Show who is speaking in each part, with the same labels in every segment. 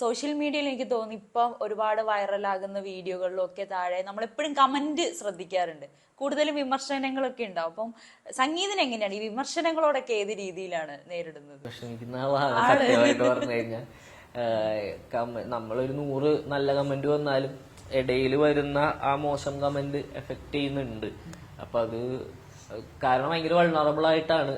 Speaker 1: Social മീഡിയയിൽ എനിക്ക് തോന്നുന്നു ഇപ്പം ഒരുപാട് വൈറലാകുന്ന വീഡിയോകളിലും ഒക്കെ താഴെ നമ്മളെപ്പോഴും കമന്റ് ശ്രദ്ധിക്കാറുണ്ട്. കൂടുതലും വിമർശനങ്ങളൊക്കെ ഉണ്ടാവും. അപ്പം സംഗീതം എങ്ങനെയാണ്? ഈ വിമർശനങ്ങളോടൊക്കെ ഏത് രീതിയിലാണ് നേരിടുന്നത്?
Speaker 2: സത്യമായിട്ട് നമ്മളൊരു നൂറ് നല്ല കമന്റ് വന്നാലും ഇടയിൽ വരുന്ന ആ മോശം കമന്റ് എഫക്ട് ചെയ്യുന്നുണ്ട്. അപ്പൊ അത് കാരണം ഭയങ്കര വൾണറബിൾ ആയിട്ടാണ്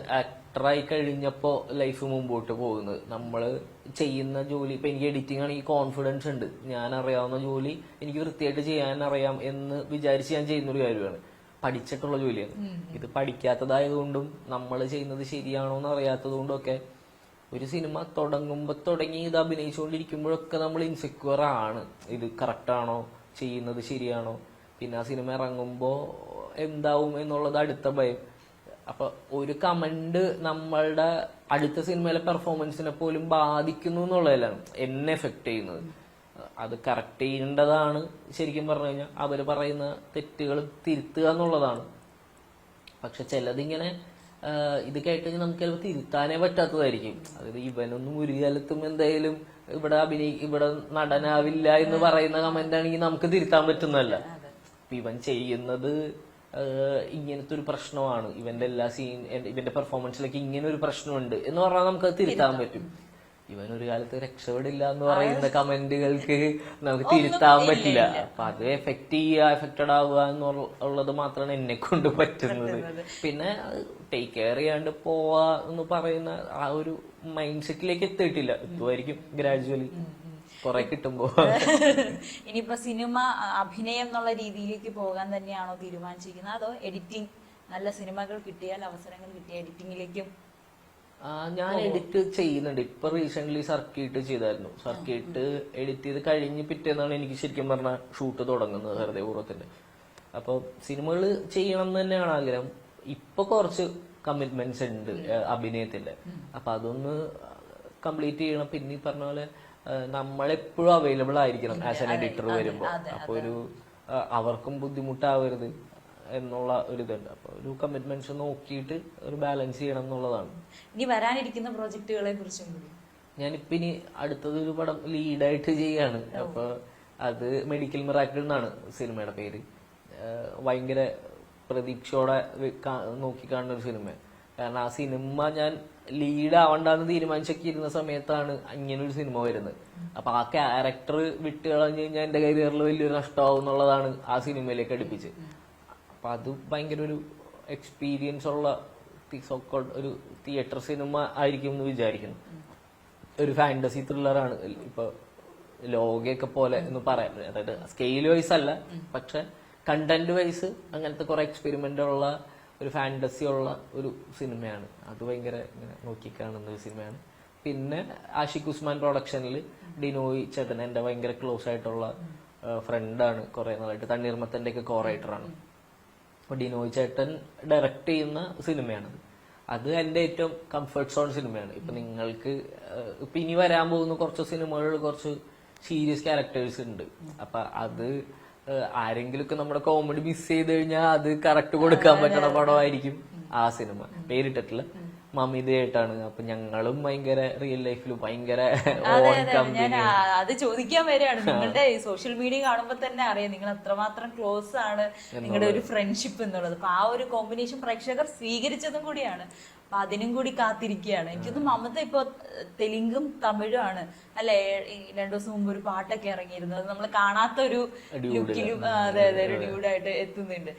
Speaker 2: ആക്ടറായി കഴിഞ്ഞപ്പോ ലൈഫ് മുമ്പോട്ട് പോകുന്നത്. നമ്മൾ ചെയ്യുന്ന ജോലി ഇപ്പൊ എനിക്ക് എഡിറ്റിംഗ് ആണെങ്കിൽ കോൺഫിഡൻസ് ഉണ്ട്. ഞാൻ അറിയാവുന്ന ജോലി എനിക്ക് വൃത്തിയായിട്ട് ചെയ്യാൻ അറിയാം എന്ന് വിചാരിച്ച് ഞാൻ ചെയ്യുന്നൊരു കാര്യമാണ്. പഠിച്ചിട്ടുള്ള ജോലിയാണ്. ഇത് പഠിക്കാത്തതായതുകൊണ്ടും നമ്മൾ ചെയ്യുന്നത് ശരിയാണോ എന്ന് അറിയാത്തതുകൊണ്ടും ഒക്കെ ഒരു സിനിമ തുടങ്ങുമ്പോൾ തുടങ്ങി ഇത് അഭിനയിച്ചുകൊണ്ടിരിക്കുമ്പോഴൊക്കെ നമ്മൾ ഇൻസെക്യൂർ ആണ്. ഇത് കറക്റ്റാണോ ചെയ്യുന്നത് ശരിയാണോ? പിന്നെ ആ സിനിമ ഇറങ്ങുമ്പോൾ എന്താവും എന്നുള്ളത് അടുത്ത ഭയം. അപ്പൊ ഒരു കമന്റ് നമ്മളുടെ അടുത്ത സിനിമയിലെ പെർഫോമൻസിനെ പോലും ബാധിക്കുന്നു എന്നുള്ളതിലാണ് എന്നെ എഫക്ട് ചെയ്യുന്നത്. അത് കറക്റ്റ് ചെയ്യേണ്ടതാണ് ശരിക്കും പറഞ്ഞു കഴിഞ്ഞാൽ. അവർ പറയുന്ന തെറ്റുകൾ തിരുത്തുക എന്നുള്ളതാണ്. പക്ഷെ ചിലതിങ്ങനെ ഇത് കേട്ട് നമുക്ക് ചിലപ്പോൾ തിരുത്താനേ പറ്റാത്തതായിരിക്കും. അതായത് ഇവനൊന്നും ഒരു കാലത്തും എന്തായാലും ഇവിടെ അഭിനയി ഇവിടെ നടനാവില്ല എന്ന് പറയുന്ന കമന്റ് ആണെങ്കിൽ നമുക്ക് തിരുത്താൻ പറ്റുന്നതല്ല. ഇവൻ ചെയ്യുന്നത് ഇങ്ങനത്തെ ഒരു പ്രശ്നമാണ്. ഇവന്റെ എല്ലാ സീൻ ഇവന്റെ പെർഫോമൻസിലേക്ക് ഇങ്ങനെ ഒരു പ്രശ്നമുണ്ട് എന്ന് പറഞ്ഞാൽ നമുക്ക് അത് തിരുത്താൻ പറ്റും. ഇവൻ ഒരു കാലത്ത് രക്ഷപ്പെടില്ല എന്ന് പറയുന്ന കമന്റുകൾക്ക് നമുക്ക് തിരുത്താൻ പറ്റില്ല. അപ്പൊ അത് എഫക്ട് ചെയ്യുക എഫക്റ്റഡ് ആവുക എന്നുള്ളത് മാത്രമാണ് എന്നെ കൊണ്ട് പറ്റുന്നത്. പിന്നെ ടേക്ക് കെയർ ചെയ്യാണ്ട് പോവാ എന്ന് പറയുന്ന ആ ഒരു മൈൻഡ് സെറ്റിലേക്ക് എത്തിയിട്ടില്ല. എത്തുമായിരിക്കും ഗ്രാജുവലി കുറെ കിട്ടുമ്പോ.
Speaker 1: ഇനിയിപ്പോ സിനിമ അഭിനയം എന്നുള്ള രീതിയിലേക്ക് പോകാൻ തന്നെയാണോ തീരുമാനിച്ചിരിക്കുന്നത്? അതോ എഡിറ്റിംഗ് നല്ല സിനിമകൾ കിട്ടിയാൽ അവസരങ്ങൾ കിട്ടിയ എഡിറ്റിംഗിലേക്കും
Speaker 2: ഞാൻ എഡിറ്റ് ചെയ്യുന്നുണ്ട്. ഇപ്പൊ റീസെന്റ് സർക്കിട്ട് ചെയ്തായിരുന്നു. സർക്കിട്ട് എഡിറ്റ് ചെയ്ത് കഴിഞ്ഞ് പിറ്റേന്നാണ് എനിക്ക് ശരിക്കും പറഞ്ഞ ഷൂട്ട് തുടങ്ങുന്നത് ഹൃദയപൂർവത്തിന്റെ അപ്പൊ സിനിമകൾ ചെയ്യണം എന്ന് തന്നെയാണ് ആഗ്രഹം. ഇപ്പൊ കുറച്ച് കമ്മിറ്റ്മെന്റ്സ് ഉണ്ട് അഭിനയത്തിന്റെ. അപ്പൊ അതൊന്ന് കംപ്ലീറ്റ് ചെയ്യണം. പിന്നെ ഈ പറഞ്ഞ പോലെ നമ്മളെപ്പോഴും അവൈലബിൾ ആയിരിക്കണം ആസ് എൻ എഡിറ്റർ വരുമ്പോൾ അപ്പൊ ഒരു അവർക്കും ബുദ്ധിമുട്ടാവരുത് എന്നുള്ള ഒരു ഇതുണ്ട് അപ്പൊ ഒരു കമ്മിറ്റ്മെന്റ്സ് നോക്കിയിട്ട് ഒരു ബാലൻസ് ചെയ്യണം എന്നുള്ളതാണ്.
Speaker 1: ഇനി വരാനിരിക്കുന്ന പ്രോജക്റ്റുകളെ കുറിച്ചും കൂടി.
Speaker 2: ഞാനിപ്പോ ഇനി അടുത്തത് ഒരു പടം ലീഡായിട്ട് ചെയ്യാണ്. അപ്പൊ അത് മെഡിക്കൽ മിറാക്കിൾ എന്നാണ് സിനിമയുടെ പേര്. ഭയങ്കര പ്രതീക്ഷയോടെ നോക്കി കാണുന്ന ഒരു സിനിമ കാരണം ആ സിനിമ ഞാൻ ലീഡ് ആവണ്ടെന്ന് തീരുമാനിച്ചൊക്കെ ഇരുന്ന സമയത്താണ് ഇങ്ങനെ ഒരു സിനിമ വരുന്നത്. അപ്പൊ ആ ക്യാരക്ടർ വിട്ട് കളഞ്ഞു കഴിഞ്ഞാൽ എന്റെ കരിയറിൽ വലിയൊരു നഷ്ടമാവും എന്നുള്ളതാണ് ആ സിനിമയിലേക്ക് അടുപ്പിച്ച്. അപ്പൊ അത് ഭയങ്കര ഒരു എക്സ്പീരിയൻസ് ഉള്ള ഒരു തിയേറ്റർ സിനിമ ആയിരിക്കും എന്ന് വിചാരിക്കുന്നു. ഒരു ഫാന്റസി ത്രില്ലറാണ് ഇപ്പൊ ലോകയൊക്കെ പോലെ എന്ന് പറയാം. അതായത് സ്കെയിൽ വൈസ് അല്ല പക്ഷെ കണ്ടന്റ് വൈസ് അങ്ങനത്തെ കുറെ എക്സ്പെരിമെന്റ് ഉള്ള ഒരു ഫാന്റസി ഉള്ള ഒരു സിനിമയാണ് അത് ഭയങ്കര ഇങ്ങനെ നോക്കിക്കാണുന്ന ഒരു സിനിമയാണ് പിന്നെ ആഷിഖ് ഉസ്മാൻ പ്രൊഡക്ഷനിൽ ഡിനോയ് ചേട്ടൻ എന്റെ ഭയങ്കര ക്ലോസ് ആയിട്ടുള്ള ഫ്രണ്ടാണ് കുറെ നാളായിട്ട്. തണ്ണീർമത്തന്റെ ഒക്കെ കോ റൈറ്ററാണ് അപ്പൊ ഡിനോയ് ചേട്ടൻ ഡയറക്റ്റ് ചെയ്യുന്ന സിനിമയാണത് അത്. എന്റെ ഏറ്റവും കംഫർട്ട് സോൺ സിനിമയാണ് ഇപ്പൊ നിങ്ങൾക്ക് ഇപ്പം ഇനി വരാൻ പോകുന്ന കുറച്ച് സിനിമകളിൽ കുറച്ച് സീരിയസ് ക്യാരക്ടേഴ്സ് ഉണ്ട്. അപ്പൊ അത് ആരെങ്കിലുമൊക്കെ നമ്മുടെ കോമഡി മിസ് ചെയ്ത് കഴിഞ്ഞാൽ അത് കറക്റ്റ് കൊടുക്കാൻ പറ്റണ പടമായിരിക്കും ആ സിനിമ. പേരിട്ടിട്ടില്ല. മമിതയായിട്ടാണ്. അപ്പൊ ഞങ്ങളും ഭയങ്കര റിയൽ ലൈഫിൽ ഭയങ്കര
Speaker 1: ഞാൻ അത് ചോദിക്കാൻ വരെയാണ് നിങ്ങളുടെ സോഷ്യൽ മീഡിയ കാണുമ്പോൾ തന്നെ അറിയാം നിങ്ങൾ അത്രമാത്രം ക്ലോസ് ആണ് നിങ്ങളുടെ ഒരു ഫ്രണ്ട്ഷിപ്പ് എന്നുള്ളത്. അപ്പൊ ആ ഒരു കോമ്പിനേഷൻ പ്രേക്ഷകർ സ്വീകരിച്ചതും കൂടിയാണ്. അപ്പൊ അതിനും കൂടി കാത്തിരിക്കുകയാണ്. എനിക്കൊന്ന് മമത ഇപ്പൊ തെലുങ്കും തമിഴും ആണ്. അല്ലെ? രണ്ടു ദിവസം മുമ്പ് ഒരു പാട്ടൊക്കെ ഇറങ്ങിയിരുന്നു. അത് നമ്മൾ കാണാത്ത ഒരു ലുക്കിലും അതെ അതെ ഒരു ഡ്യൂഡായിട്ട് എത്തുന്നുണ്ട്.